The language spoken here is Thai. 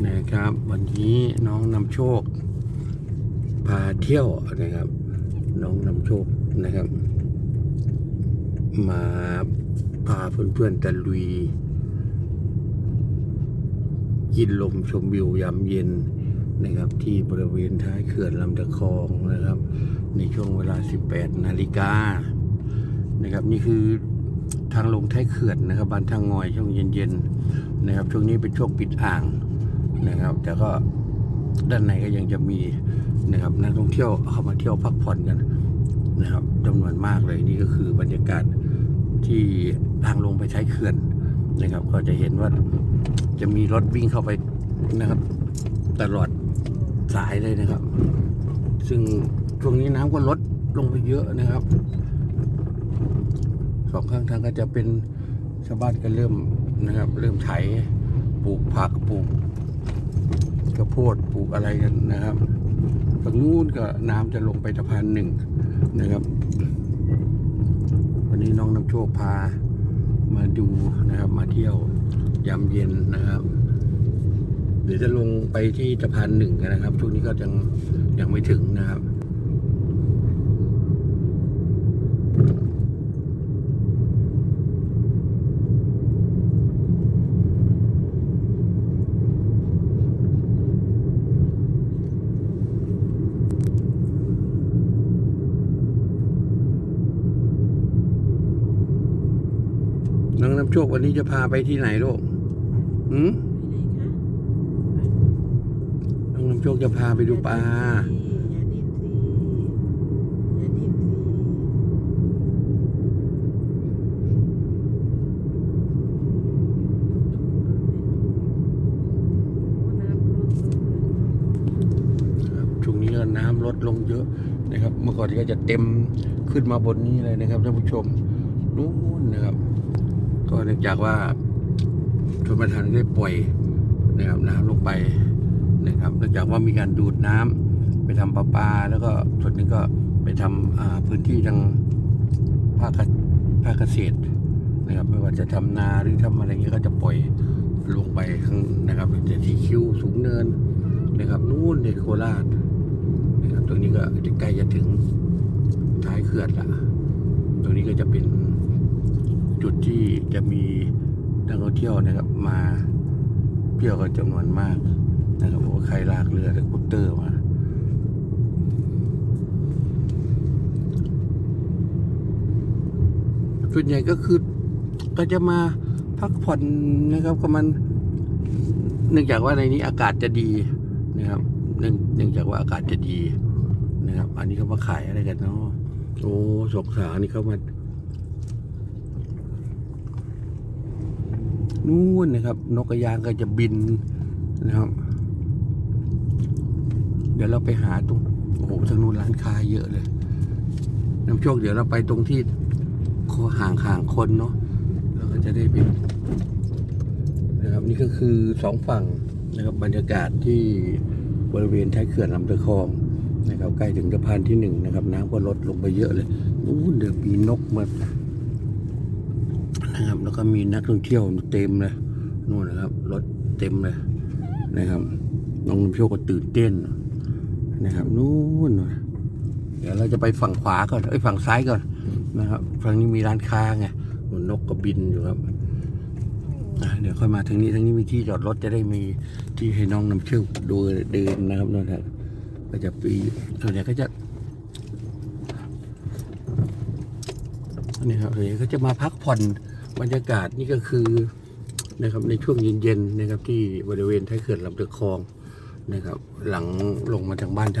นะครับ วันนี้น้องนำโชค พาเที่ยวนะครับ น้องนำโชคนะครับ มาพาเพื่อนๆตะลุย กินลมชมวิวยามเย็นนะครับ ที่บริเวณท้ายเขื่อนลำตะคองนะครับ ในช่วงเวลา 18 นาฬิกานะครับ นี่คือทางลงท้ายเขื่อนนะครับบ้านทางงอยช่วงเย็นๆนะครับช่วงนี้เป็นช่วงปิดอ่าง นะครับ แต่ก็ด้านในก็ยังจะมีนะครับนักท่องเที่ยวเข้ามาเที่ยวพักผ่อนกันนะครับจำนวนมากเลยนี่ก็คือบรรยากาศที่ทางลงไปใช้เขื่อนนะครับ ก็จะเห็นว่าจะมีรถวิ่งเข้าไปนะครับ ตลอดสายเลยนะครับ ซึ่งช่วงนี้น้ำก็ลดลงไปเยอะนะครับสองข้างทางก็จะเป็นชาวบ้านก็เริ่มนะครับ เริ่มไถปลูกผักปลูก ข้าวโพดปลูกอะไรกันนะครับฝั่งนู้นก็น้ำจะลงไปสะพานหนึ่งนะครับ วันนี้น้องน้ำโชคพามาดูนะครับ มาเที่ยวยามเย็นนะครับ เดี๋ยวจะลงไปที่สะพานหนึ่งนะครับช่วงนี้ก็ยังยังไม่ถึงนะครับ น้องน้ำโชควันนี้จะพาไปที่ไหนลูกหืมน้องน้ำโชคจะพาไปดูปลาอย่าดิ้นสิย่าดิ้นสิน้ำลดลงครับช่วงนี้ก็น้ำลดลงเยอะนะครับ เมื่อก่อนก็จะเต็มขึ้นมาบนนี้เลยนะครับท่านผู้ชม นู้นนะครับ ก็เนื่องจากว่าชนประทานได้ปล่อยนะครับน้ำลงไปนะครับเนื่องจากว่ามีการดูดน้ำไปทำประปา แล้วก็ส่วนนึงก็ไปทำอ่าพื้นที่ทางภาคเกภาคเกษตรนะครับ ไม่ว่าจะทำนาหรือทำอะไรเงี้ยก็จะปล่อยลงไปข้างนะครับจะที่คิวสูงเนินนะครับนู่นในโคราชนะครับตรงนี้ก็จะใกล้จะถึงท้ายเขื่อนละตรงนี้ก็จะเป็น จุดที่จะมีนักท่องเที่ยวนะครับมาเที่ยวกันจำนวนมากนะครับว่าใครลากเรือหรือคุตเตอร์มาส่วนใหญ่ก็คือก็จะมาพักผ่อนนะครับก็มันเนื่องจากว่าในนี้อากาศจะดีนะครับเนื่องเนื่องจากว่าอากาศจะดีนะครับ อันนี้เขามาขายอะไรกันเนาะโอ้สงสารนี่เขามา นู่นนะครับ นกกระยางก็จะบินนะครับ เดี๋ยวเราไปหาตรงโอ้โหทางนู้นร้านค้าเยอะเลยน้ำโชคเดี๋ยวเราไปตรงที่ห่างห่างๆคนเนาะเราก็จะได้ไปนะครับนี่ก็คือสองฝั่งนะครับบรรยากาศที่บริเวณท้ายเขื่อนลำตะคองนะครับ ใกล้ถึงสะพานที่หนึ่งนะครับ น้ำก็ลดลงไปเยอะเลยนู้นเดี๋ยวมีนกมา นะครับ แล้วก็มีนักท่องเที่ยวเต็มเลยนู่นนะครับรถเต็มเลยนะครับน้องน้ำโชคก็ตื่นเต้นนะครับนู่นเดี๋ยวเราจะไปฝั่งขวาก่อนเอ้ยฝั่งซ้ายก่อนนะครับฝั่งนี้มีร้านค้าไงนนกก็บินอยู่ครับเดี๋ยวค่อยมาทางนี้ทางนี้มีที่จอดรถจะได้มีที่ให้น้องนำเชือกดูเดินนะครับนั่นแหละก็จะปีส่วนใหญ่ก็จะนี่ครับส่วนใหญ่ก็จะมาพักผ่อน บรรยากาศนี่ก็คือนะครับในช่วงเย็นๆนะครับที่บริเวณท้ายเขื่อนลำตะคองนะครับ หลังลงมาทางบ้านทาง